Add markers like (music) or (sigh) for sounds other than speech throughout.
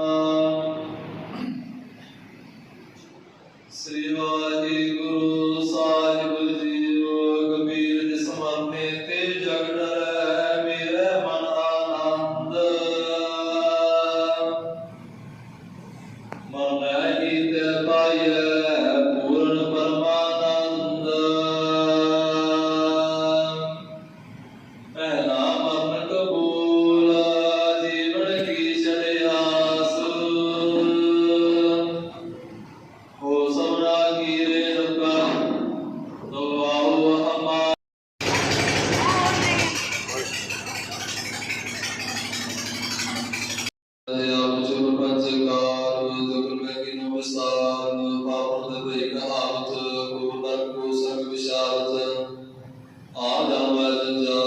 (clears throat) ਸ੍ਰੀ ਆ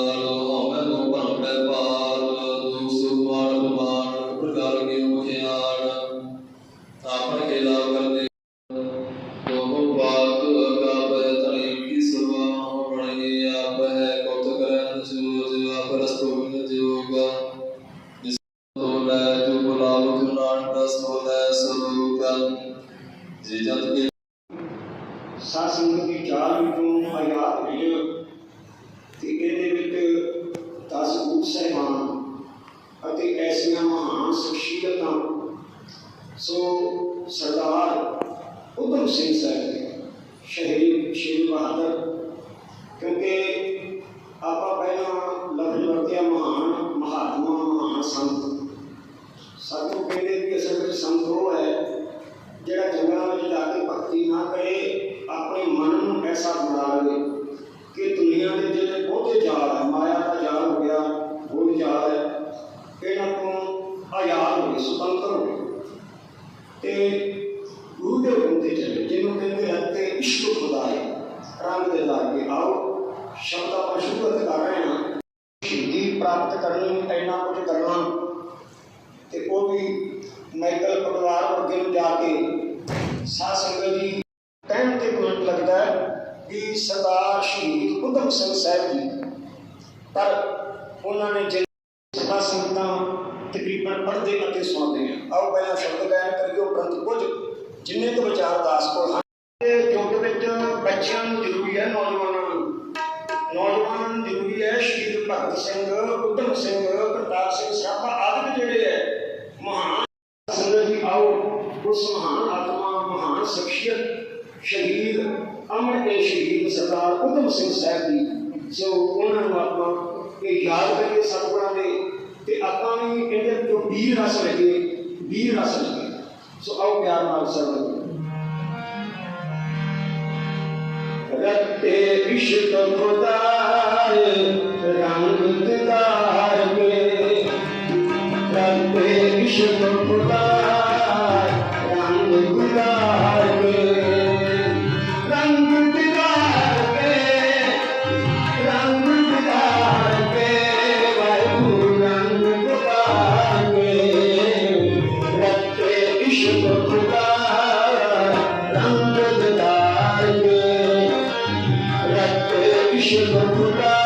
ਸੋ ਸਰਦਾਰ ਉਧਮ ਸਿੰਘ ਸਾਹਿਬ ਸ਼ਹੀਦ ਸ਼ਹੀਦ ਬਹਾਦਰ, ਕਿਉਂਕਿ ਆਪਾਂ ਪਹਿਲਾਂ ਲਫ਼ਜ਼ ਵਰਤਿਆ ਮਹਾਨ, ਮਹਾਤਮਾ, ਮਹਾਨ ਸੰਤ। ਸਾਧੂ ਕਹਿੰਦੇ ਵੀ ਅਸਲ ਵਿੱਚ ਸੰਤ ਉਹ ਹੈ ਜਿਹੜਾ ਜੰਗਲਾਂ ਵਿੱਚ ਜਾ ਕੇ ਭਗਤੀ ਨਾ ਕਰੇ, ਆਪਣੇ ਮਨ ਨੂੰ ਐਸਾ ਬਣਾ ਲਵੇ ਕਿ ਦੁਨੀਆ ਦੇ ਜਿਹੜੇ ਬਹੁਤੇ ਜਾਲ ਹੈ, ਮਾਇਆ ਦਾ ਜਾਲ ਹੋ ਗਿਆ ਹੋਰ ਜਾਲ ਹੈ ਕਰਨੀ ਇੰਨਾ ਕੁਝ ਕਰਨਾ ਤੇ ਉਹ ਵੀ ਮਾਈਕਲ ਪਰਿਵਾਰ ਵਰਗੇ ਨੂੰ ਜਾ ਕੇ ਸਾਧ ਸੰਗਤ ਜੀ ਕਹਿਣ ਤੇ ਮਿੰਟ ਲੱਗਦਾ ਹੈ ਕਿ ਸਰਦਾਰ ਸ਼ਹੀਦ ਉਧਮ ਸਿੰਘ ਸਾਹਿਬ ਜੀ। ਪਰ ਉਹਨਾਂ ਨੇ ਜੇ ਸਭਾ ਤਕਰੀਬਨ ਪੜ੍ਹਦੇ ਅਤੇ ਸੁਣਦੇ ਆ। ਆਓ ਪਹਿਲਾਂ ਸ਼ਬਦ ਗਾਇਨ ਕਰੀਏ, ਉਪਰੰਤ ਕੁਝ ਜਿੰਨੇ ਕੁ ਵਿਚਾਰ ਦਾਸ ਕੋਲ ਹਨ। ਤੇ ਯੁੱਗ ਵਿੱਚ ਬੱਚਿਆਂ ਨੂੰ ਜ਼ਰੂਰੀ ਹੈ, ਨੌਜਵਾਨਾਂ ਨੂੰ। ਨੌਜਵਾਨ ਜ਼ਰੂਰੀ ਹੈ ਸ਼ਹੀਦ ਭਗਤ ਸਿੰਘ ਉਧਮ ਸਿੰਘ ਕਰਤਾਰ ਸਿੰਘ ਸਰਾਭਾ ਆਦਿ ਜਿਹੜੇ ਹੈ ਮਹਾਨ ਸੰਗਤ ਜੀ ਆਓ ਉਸ ਮਹਾਨ ਆਤਮਾ ਮਹਾਨ ਸ਼ਖਸੀਅਤ ਸ਼ਹੀਦ ਅਮਰ ਕੇ ਸ਼ਹੀਦ ਸਰਦਾਰ ਉਧਮ ਸਿੰਘ ਸਾਹਿਬ ਜੀ ਸੋ ਉਹਨਾਂ ਨੂੰ ਆਪਾਂ ਇਹ ਯਾਦ ਕਰੀਏ ਸਤਿਗੁਰਾਂ ਦੇ ਤੇ ਆਪਾਂ ਵੀ ਇਹਦੇ ਤੋਂ ਵੀਰ ਰਸ ਲਈਏ ਵੀਰ ਰਸ ਲਈਏ ਸੋ ਆਓ ਪਿਆਰ ਨਾਲ ਸਰਵਨ ਰੱਤੇ ইশক খোদায় should have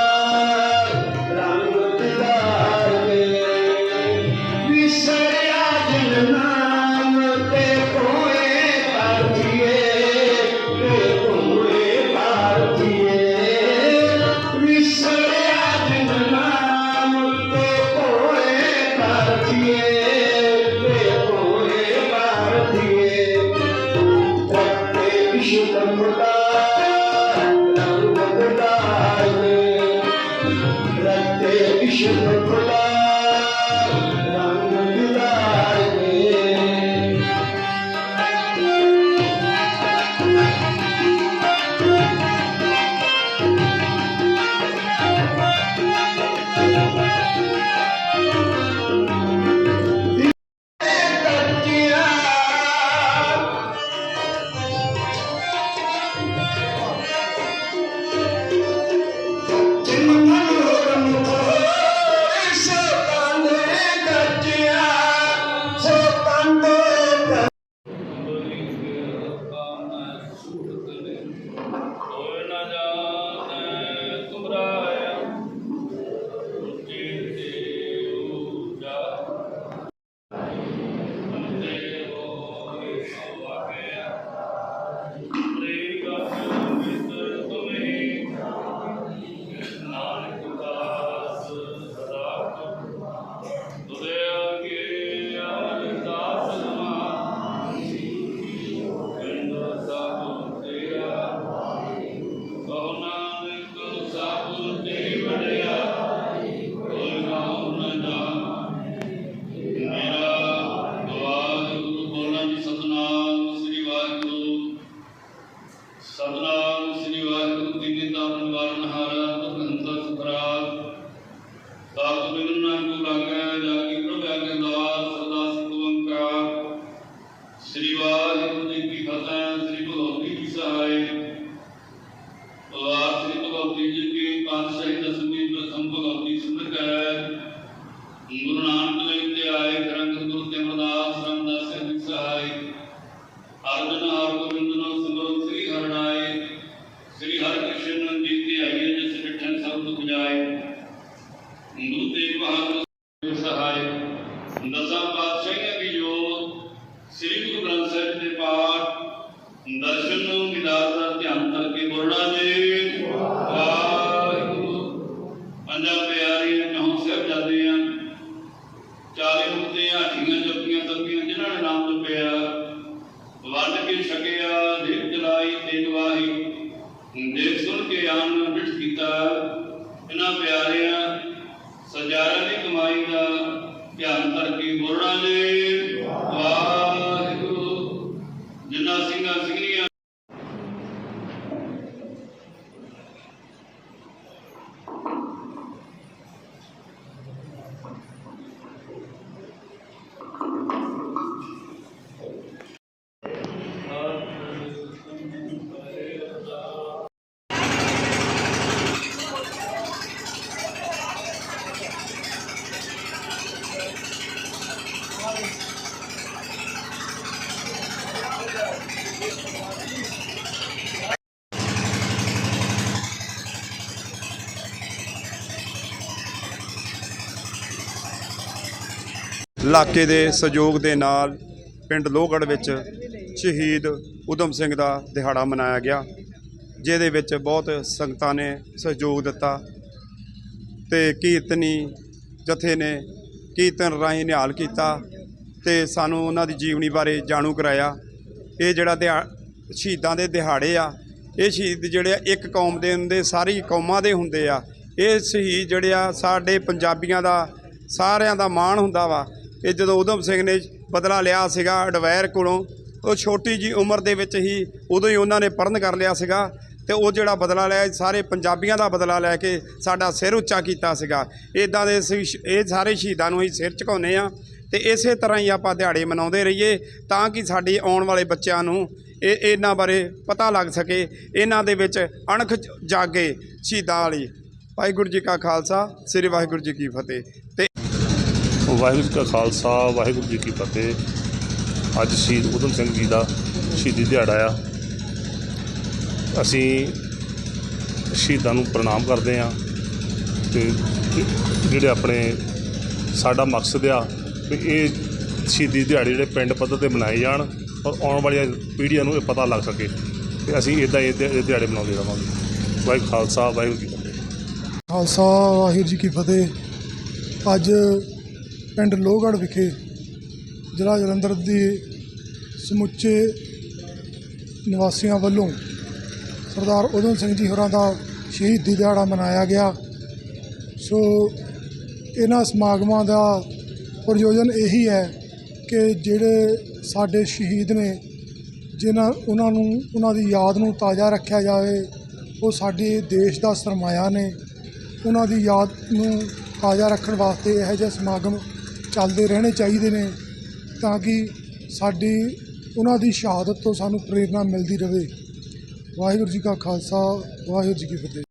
ਦਸਾਂ ਪਾਤਸ਼ਾਹੀਆਂ ਸ੍ਰੀ ਗੁਰੂ ਗ੍ਰੰਥ ਸਾਹਿਬ ਦੇ ਪਾਠ। ਦਰਸ਼ਨ ਨੂੰ ਵਿਦਾਰ ਧਿਆਨ ਕਰਕੇ ਬੋਲਣਾ ਜੀ। ਦੇਖ ਸੁਣ ਕੀਤਾ ਇਹਨਾਂ ਪਿਆਰਿਆਂ ਸਜਾਰਾ ਦੀ ਕਮਾਈ ਦਾ ਧਿਆਨ ਕਰਕੇ ਬੋਲਣਾ ਨੇ ਇਲਾਕੇ ਦੇ ਸਹਿਯੋਗ ਦੇ ਨਾਲ ਪਿੰਡ ਲੋਹਗੜ੍ਹ ਵਿੱਚ ਸ਼ਹੀਦ ਉਦਮ ਸਿੰਘ ਦਾ ਦਿਹਾੜਾ ਮਨਾਇਆ ਗਿਆ, ਜਿਹਦੇ ਵਿੱਚ ਬਹੁਤ ਸੰਗਤਾਂ ਨੇ ਸਹਿਯੋਗ ਦਿੱਤਾ ਤੇ ਕੀਰਤਨੀ ਜਥੇ ਨੇ ਕੀਰਤਨ ਰਾਹੀਂ ਨਿਹਾਲ ਕੀਤਾ ਤੇ ਸਾਨੂੰ ਉਹਨਾਂ ਦੀ ਜੀਵਨੀ ਬਾਰੇ ਜਾਣੂ ਕਰਾਇਆ। ਇਹ ਜਿਹੜਾ ਦਿਹਾ, ਸ਼ਹੀਦਾਂ ਦੇ ਦਿਹਾੜੇ ਆ, ਇਹ ਸ਼ਹੀਦ ਜਿਹੜੇ ਆ, ਇੱਕ ਕੌਮ ਦੇ ਹੁੰਦੇ, ਸਾਰੀ ਕੌਮਾਂ ਦੇ ਹੁੰਦੇ ਆ। ਇਹ ਸ਼ਹੀਦ ਜਿਹੜੇ ਆ, ਸਾਡੇ ਪੰਜਾਬੀਆਂ ਦਾ, ਸਾਰਿਆਂ ਦਾ ਮਾਣ ਹੁੰਦਾ ਵਾ। ਇਹ ਜਦੋਂ ਉਦਮ ਸਿੰਘ ਨੇ ਬਦਲਾ ਲਿਆ ਸੀਗਾ ਅਡਵੈਰ ਕੋਲੋਂ, ਉਹ ਛੋਟੀ ਜੀ ਉਮਰ ਦੇ ਵਿੱਚ ਹੀ ਉਦੋਂ ਹੀ ਉਹਨਾਂ ਨੇ ਪਰਨ ਕਰ ਲਿਆ ਸੀਗਾ ਤੇ ਉਹ ਜਿਹੜਾ ਬਦਲਾ ਲਿਆ, ਸਾਰੇ ਪੰਜਾਬੀਆਂ ਦਾ ਬਦਲਾ ਲੈ ਕੇ ਸਾਡਾ ਸਿਰ ਉੱਚਾ ਕੀਤਾ ਸੀਗਾ। ਇਦਾਂ ਦੇ ਅਸੀਂ ਇਹ ਸਾਰੇ ਸ਼ਹੀਦਾਂ ਨੂੰ ਹੀ ਸਿਰ ਝੁਕਾਉਂਦੇ ਆ ਤੇ ਇਸੇ ਤਰ੍ਹਾਂ ਹੀ ਆਪਾਂ ਦਿਹਾੜੇ ਮਨਾਉਂਦੇ ਰਹੀਏ ਤਾਂ ਕਿ ਸਾਡੇ ਆਉਣ ਵਾਲੇ ਬੱਚਿਆਂ ਨੂੰ ਇਹ, ਇਹਨਾਂ ਬਾਰੇ ਪਤਾ ਲੱਗ ਸਕੇ, ਇਹਨਾਂ ਦੇ ਵਿੱਚ ਅਣਖ ਜਾਗੇ ਸ਼ਹੀਦਾਂ ਵਾਲੀ। ਵਾਹਿਗੁਰੂ ਜੀ ਕਾ ਖਾਲਸਾ, ਸ੍ਰੀ ਵਾਹਿਗੁਰੂ ਜੀ ਕੀ ਫਤਿਹ। ਵਾਹਿਗੁਰੂ ਜੀ ਕਾ ਖਾਲਸਾ, ਵਾਹਿਗੁਰੂ ਜੀ ਕੀ ਫਤਿਹ। ਅੱਜ ਸ਼ਹੀਦ ਊਧਮ ਸਿੰਘ ਜੀ ਦਾ ਸ਼ਹੀਦੀ ਦਿਹਾੜਾ ਆ। ਅਸੀਂ ਸ਼ਹੀਦਾਂ ਨੂੰ ਪ੍ਰਣਾਮ ਕਰਦੇ ਹਾਂ ਤੇ ਜਿਹੜੇ ਆਪਣੇ ਸਾਡਾ ਮਕਸਦ ਆ ਵੀ ਇਹ ਸ਼ਹੀਦੀ ਦਿਹਾੜੇ ਜਿਹੜੇ ਪਿੰਡ ਪੱਧਰ ਤੇ ਮਨਾਏ ਜਾਣ ਔਰ ਆਉਣ ਵਾਲੀਆਂ ਪੀੜ੍ਹੀਆਂ ਨੂੰ ਇਹ ਪਤਾ ਲੱਗ ਸਕੇ ਤੇ ਅਸੀਂ ਇਦਾਂ ਇਹ ਦਿ- ਇਹ ਦਿਹਾੜੇ ਮਨਾਉਂਦੇ ਰਹਾਂਗੇ। ਵਾਹਿਗੁਰੂ ਖਾਲਸਾ, ਵਾਹਿਗੁਰੂ ਜੀ ਕੀ ਫਤਿਹ। ਖਾਲਸਾ, ਵਾਹਿਗੁਰੂ ਜੀ ਕੀ ਫਤਿਹ। ਅੱਜ ਪਿੰਡ ਲੋਹਗੜ੍ਹ ਵਿਖੇ ਜ਼ਿਲ੍ਹਾ ਜਲੰਧਰ ਦੇ ਸਮੁੱਚੇ ਨਿਵਾਸੀਆਂ ਵੱਲੋਂ ਸਰਦਾਰ ਉਦਮ ਸਿੰਘ ਜੀ ਹੋਰਾਂ ਦਾ ਸ਼ਹੀਦੀ ਦਿਹਾੜਾ ਮਨਾਇਆ ਗਿਆ। ਸੋ ਇਹਨਾਂ ਸਮਾਗਮਾਂ ਦਾ ਪ੍ਰਯੋਜਨ ਇਹੀ ਹੈ ਕਿ ਜਿਹੜੇ ਸਾਡੇ ਸ਼ਹੀਦ ਨੇ, ਜਿਨ੍ਹਾਂ, ਉਹਨਾਂ ਨੂੰ, ਉਹਨਾਂ ਦੀ ਯਾਦ ਨੂੰ ਤਾਜ਼ਾ ਰੱਖਿਆ ਜਾਵੇ, ਉਹ ਸਾਡੇ ਦੇਸ਼ ਦਾ ਸਰਮਾਇਆ ਨੇ। ਉਹਨਾਂ ਦੀ ਯਾਦ ਨੂੰ ਤਾਜ਼ਾ ਰੱਖਣ ਵਾਸਤੇ ਇਹੋ ਜਿਹੇ ਸਮਾਗਮ ਚੱਲਦੇ ਰਹਿਣੇ ਚਾਹੀਦੇ ਨੇ ਤਾਂ ਕਿ ਸਾਡੀ ਉਹਨਾਂ ਦੀ ਸ਼ਹਾਦਤ ਤੋਂ ਸਾਨੂੰ ਪ੍ਰੇਰਣਾ ਮਿਲਦੀ ਰਹੇ। ਵਾਹਿਗੁਰੂ ਜੀ ਕਾ ਖਾਲਸਾ, ਵਾਹਿਗੁਰੂ ਜੀ ਕੀ ਫਤਿਹ।